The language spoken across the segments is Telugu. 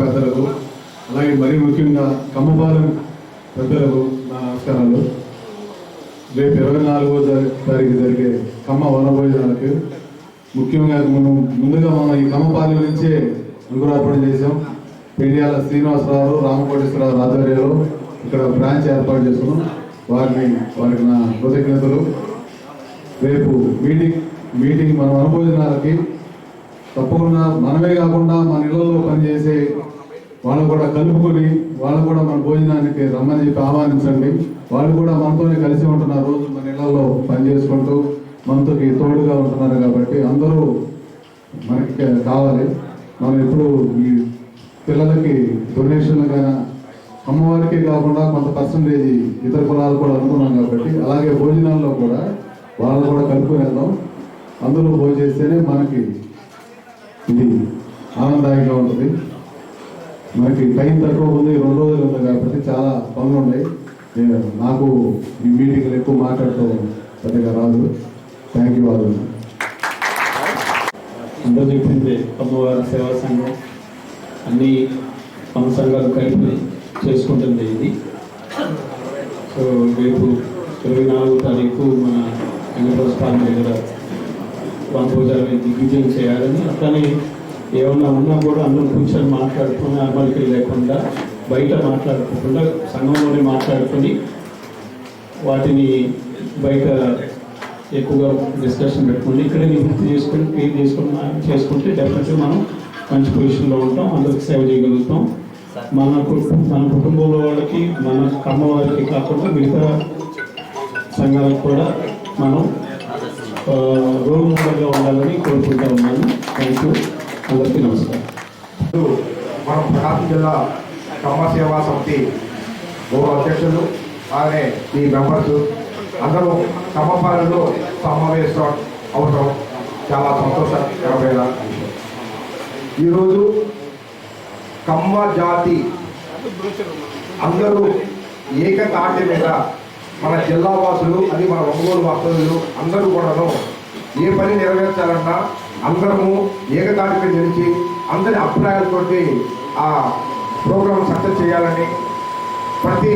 పెద్దలకు అలాగే మరీ ముఖ్యంగా కమ్మపాలెం పెద్దలకు నా నమస్కారాలు. రేపు ఇరవై నాలుగో తారీఖు జరిగే కమ్మ వనభోజనాలకు ముఖ్యంగా మనం ముందుగా మనం ఈ కమ్మపాలెం నుంచే అంకురార్పణ చేసాం పెండియాల శ్రీనివాసరావు రామకోటేశ్వరరావు ఆధ్వర్యంలో ఇక్కడ బ్రాంచ్ ఏర్పాటు చేసుకున్నాం. వారిని వారికి నా కృతజ్ఞతలు. రేపు మీటింగ్ మీటింగ్ మన వనభోజనాలకి తప్పకుండా మనమే కాకుండా మన ఇళ్ళలో పనిచేసే వాళ్ళు కూడా కలుపుకొని వాళ్ళు కూడా మన భోజనానికి రమ్మని చెప్పి ఆహ్వానించండి. వాళ్ళు కూడా మనతోనే కలిసి ఉంటున్నారు రోజు మన ఇళ్ళలో పని చేసుకుంటూ మనతోకి తోడుగా ఉంటున్నారు కాబట్టి అందరూ మనకి కావాలి. మనం ఎప్పుడు ఈ పిల్లలకి డొనేషన్లు కానీ అమ్మవారికి కాకుండా కొంత పర్సంటేజ్ ఇతర కులాలు కూడా అనుకున్నాం కాబట్టి అలాగే భోజనాల్లో కూడా వాళ్ళు కూడా కలిపి వెళ్దాం. అందులో భోజనం చేస్తేనే మనకి ఇది ఆనందదాయకంగా ఉంటుంది. మనకి టైం తక్కువ ఉంది. రెండు రోజులు ఉంది కాబట్టి చాలా పనులు ఉన్నాయి. నేను నాకు ఈ మీటింగ్లు ఎక్కువ మాట్లాడటం పెద్దగా రాదు. థ్యాంక్ యూ వాళ్ళు అందరూ చెప్పింది అమ్మవారి సేవా సంఘం అన్ని మన సంఘాలు కలిపి చేసుకుంటుంది ఇది. సో రేపు ఇరవై నాలుగు తారీఖు మన వెంకటేశ్వర దగ్గర వనభోజాలని దిగ్విజయం చేయాలని అట్లనే ఏమన్నా ఉన్నా కూడా అందరూ కూర్చొని మాట్లాడుకుని అమలుకి లేకుండా బయట మాట్లాడుకోకుండా సంఘంలోనే మాట్లాడుకొని వాటిని బయట ఎక్కువగా డిస్కషన్ పెట్టుకోండి ఇక్కడే నివృత్తి చేసుకుని క్లీన్ చేసుకుని చేసుకుంటే డెఫినెట్గా మనం మంచి పొజిషన్లో ఉంటాం అందరికి సేవ చేయగలుగుతాం. మన కుటుంబం మన కుటుంబంలో వాళ్ళకి మన కర్మ వారికి కాకుండా మిగతా సంఘాలకు కూడా మనం ఆ, రోల్ మోడల్గా ఉండాలని కోరుకుంటా ఉన్నాను. థ్యాంక్ యూ అందరికీ నమస్కారం. మనం ప్రకాశం జిల్లా కమ్మ సేవా సమితి గౌరవ అధ్యక్షులు అలాగే ఈ మెంబర్స్ అందరూ కమ్మపాలెంలో సమావేశం అవసరం చాలా సంతోషకరమైన విషయం. ఈరోజు కమ్మ జాతి అందరూ ఏకతాటి మీద మన జిల్లా వాసులు అది మన ఒంగోలు వాసులు అందరూ కూడాను ఏ పని నెరవేర్చాలన్నా అందరము ఏకతాటి మీద నిలిచి అందరి అభిప్రాయాలతోటి ఆ ప్రోగ్రాం సక్సెస్ చేయాలని ప్రతి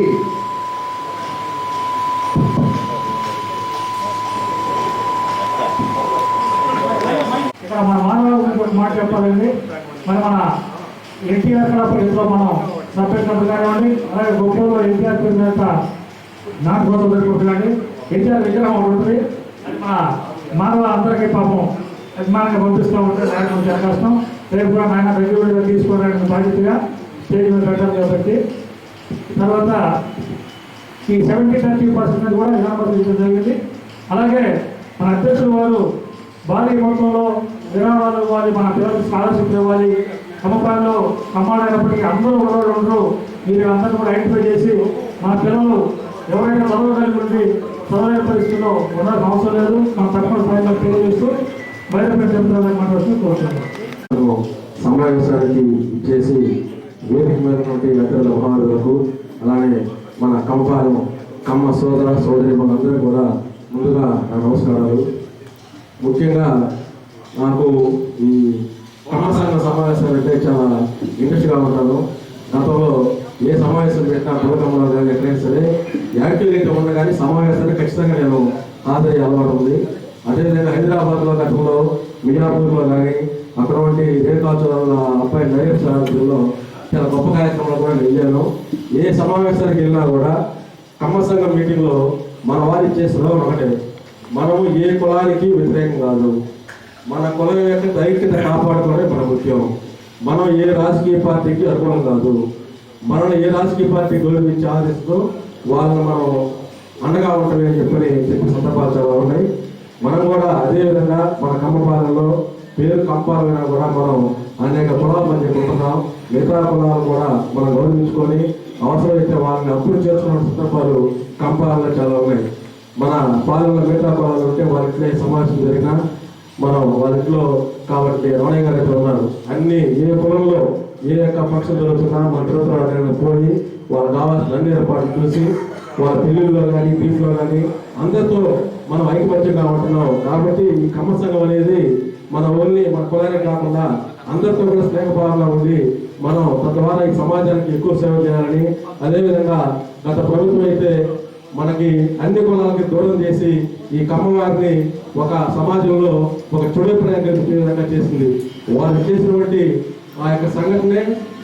ఇక్కడ మన మానవ గురించి మాట చెప్పాలండి. మరి మన ఎన్టీఆర్ కళాపరిధిలో మనం సభ్యులు కానివ్వండి అలాగే గొప్పలో ఎన్టీఆర్ నేత నాకు నాటు ఫోటో పెట్టుకుంటున్నాండి ఎన్టీఆర్ విగ్రహం ఒకటి ఉంటుంది అది మానవ అందరికీ పాపం అభిమానంగా పంపిస్తూ ఉంటే నాకు కొంచెం అవకాశం రేపు కూడా ఆయన రెగ్యులర్గా తీసుకోవడానికి బాధ్యతగా స్టేజ్ మీద పెట్టాలి కాబట్టి. తర్వాత ఈ సెవెంటీ థర్టీ పర్సెంట్ కూడా విరామం జరిగింది. అలాగే మన అధ్యక్షులు వారు భారీ మొత్తంలో విరామాలు ఇవ్వాలి మన పిల్లలకు స్కాలర్షిప్ ఇవ్వాలి. సమపాలలో కమ్మాడైనప్పటికీ అందరూ ఉండరు మీరు అందరూ కూడా ఐడెంటిఫై చేసి మన పిల్లలు ఎవరైనా చదవగలిగి ఉండి చదవలేని పరిస్థితుల్లో ఉండాల్సిన అవసరం లేదు. మన తక్కువ స్థాయిలో తెలియజేస్తూ బయటపడి చెప్తారని మాట్లాడుతూ కోరుతున్నాను సమావేశానికి చేసి వేదిక మీద ఉన్నటువంటి ఇతరుల మహారులకు అలానే మన కంపాలం కమ్మ సోదర సోదరి మనందరూ కూడా ముందుగా నా నమస్కారాలు. ముఖ్యంగా నాకు ఈ కమ్మ సంఘ సమావేశాలు అంటే చాలా ఇంట్రెస్ట్గా ఉంటాను. గతంలో ఏ సమావేశం పెట్టినా ప్రోగ్రాంలో కానీ ఎక్కడైనా సరే యాక్టివిటీ ఉన్నా కానీ సమావేశాన్ని ఖచ్చితంగా నేను హాజరయ్యే అలవాటు ఉంది. అదేవిధంగా హైదరాబాద్లో గతంలో మియాపూర్లో కానీ అక్కడ వంటి రేఖాచలంలో అబ్బాయి నరేష్ సారథ్యంలో చాలా గొప్ప కార్యక్రమాలు కూడా వెళ్ళాను. ఏ సమావేశానికి వెళ్ళినా కూడా కమ్మ సంఘం మీటింగ్లో మన వారు ఇచ్చే స్లోగన్ ఒకటే. మనము ఏ కులానికి వ్యతిరేకం కాదు. మన కులం యొక్క దైక్యత కాపాడుకోవడమే మన ముఖ్యం. మనం ఏ రాజకీయ పార్టీకి అనుకూలం కాదు. మనల్ని ఏ రాజకీయ పార్టీ గౌరవించి ఆదరిస్తూ వాళ్ళని మనం అండగా ఉంటామని చెప్పని చెప్పి సందర్భాలు చాలా ఉన్నాయి. మనం కూడా అదే విధంగా మన కమ్మపాలెంలో పేరు కంపాలైనా కూడా మనం అనేక పొలాలు మనం చెప్పుకుంటున్నాం మిగతా పొలాలను కూడా మనం గౌరవించుకొని అవసరమైతే వాళ్ళని అప్పులు చేసుకున్న సందర్భాలు కంపాలలో చాలా ఉన్నాయి. మన పాలనలో మిగతా పొలాలు ఉంటే వాళ్ళ ఇంట్లో సమావేశం జరిగినా మనం వాళ్ళ ఇంట్లో కాబట్టి రమణయ్య గారు అయితే ఉన్నారు? అన్ని ఏ పొలంలో ఏ యొక్క పక్షం జరుగుతున్నా మన ప్రభుత్వం పోయి వాళ్ళకి కావాల్సిన అన్ని ఏర్పాట్లు చూసి వాళ్ళ తెలుగులో కానీ బీఫ్లో కానీ అందరితో మనం ఐకమత్యంగా ఉంటున్నాం. కాబట్టి ఈ కమ్మ సంఘం అనేది మన ఓన్లీ మన కులానికి కాకుండా అందరితో కూడా స్నేహభావంగా ఉండి మనం తద్వారా ఈ సమాజానికి ఎక్కువ సేవ చేయాలని అదేవిధంగా గత ప్రభుత్వం అయితే మనకి అన్ని కులాలకి దూరం చేసి ఈ కమ్మవారిని ఒక సమాజంలో ఒక చుడప్రాయం కల్పించే విధంగా చేసింది. వారు చేసినటువంటి ఆ యొక్క సంఘటనే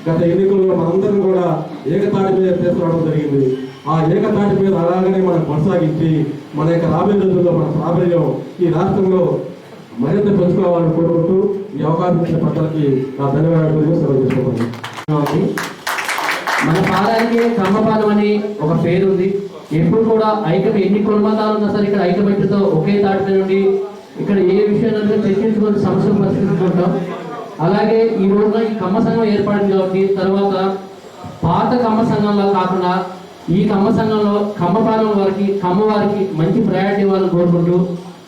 గత ఎన్నికల్లో మనందరం కూడా ఏకతాటి మీద తీసుకురావడం జరిగింది. ఆ ఏకతాటి మీద అలాగనే మనం కొనసాగించి మన యొక్క రాబోయే రోజుల్లో మన ప్రాబల్యం ఈ రాష్ట్రంలో మరింత పెంచుకోవాలని కోరుకుంటూ ఈ అవకాశం ఇచ్చిన పెద్దలకి నా ధన్యవాదాలు సెలవు చేసుకుంటున్నాను మన పాదానికి కమ్మపాలెం అని ఒక పేరు ఉంది. ఎప్పుడు కూడా ఐక్యం ఎన్ని కుటుంబాలు ఉన్నా సరే ఇక్కడ ఐక్యమత్యతో ఒకే తాటి నుండి ఇక్కడ ఏ విషయాలను చర్చించుకొని సమస్యలు పరిష్కరించుకుంటాం అలాగే ఈ రోజున ఈ కమ్మ సంఘం ఏర్పడింది కాబట్టి తర్వాత పాత కమ్మ సంఘంలో కాకుండా ఈ కమ్మ సంఘంలో కమ్మపాలెం వారికి కమ్మ వారికి మంచి ప్రయారిటీ ఇవ్వాలని కోరుకుంటూ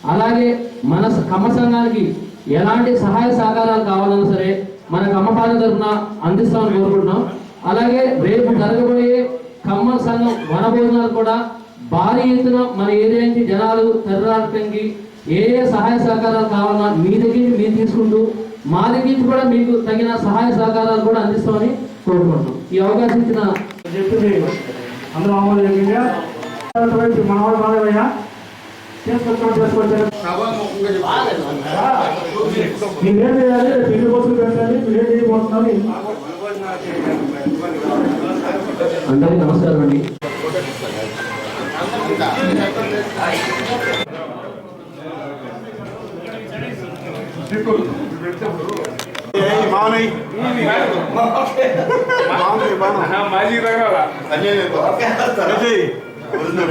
అలాగే మన స- కమ్మ సంఘానికి ఎలాంటి సహాయ సహకారాలు కావాలన్నా సరే మన కమ్మపాలెం తరఫున అందిస్తామని కోరుకుంటున్నాం. అలాగే రేపు జరగబోయే కమ్మ సంఘం వనభోజనాలు కూడా భారీ ఎత్తున మన ఏరియా నుంచి జనాలు తరలికి ఏ ఏ సహాయ సహకారాలు కావాలన్నా మీ దగ్గర మీరు తీసుకుంటూ మా దగ్గర కూడా మీకు తగిన సహాయ సహకారాలు కూడా అందిస్తామని కోరుకుంటున్నాం. ఈ అవకాశం ఇచ్చిన మీరేం చేయాలి పెళ్ళి కోసం పెట్టాలి మీరేం చేయబోతున్నారు? అందరికీ నమస్కారం అండి.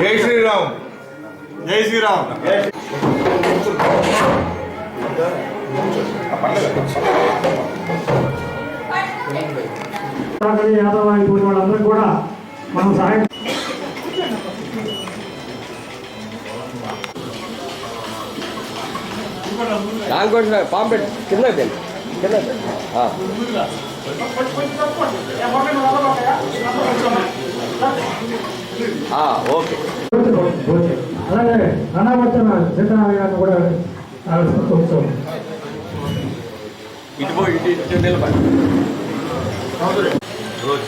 జై శ్రీరామ్. జై శ్రీరామ్. యాదవ్ అయిపోయిన వాళ్ళందరికీ కూడా మనం సహాయం దానికోసం పాంపెట్ కింద పెట్టండి కింద పెట్టండి. ఆ, ఓకే. అలాగే అనామర్చన సీతారామయ్య గారిని కూడా కొంచెం ఇటు పో ఇటు ఇటు నిలబడి. రోజు.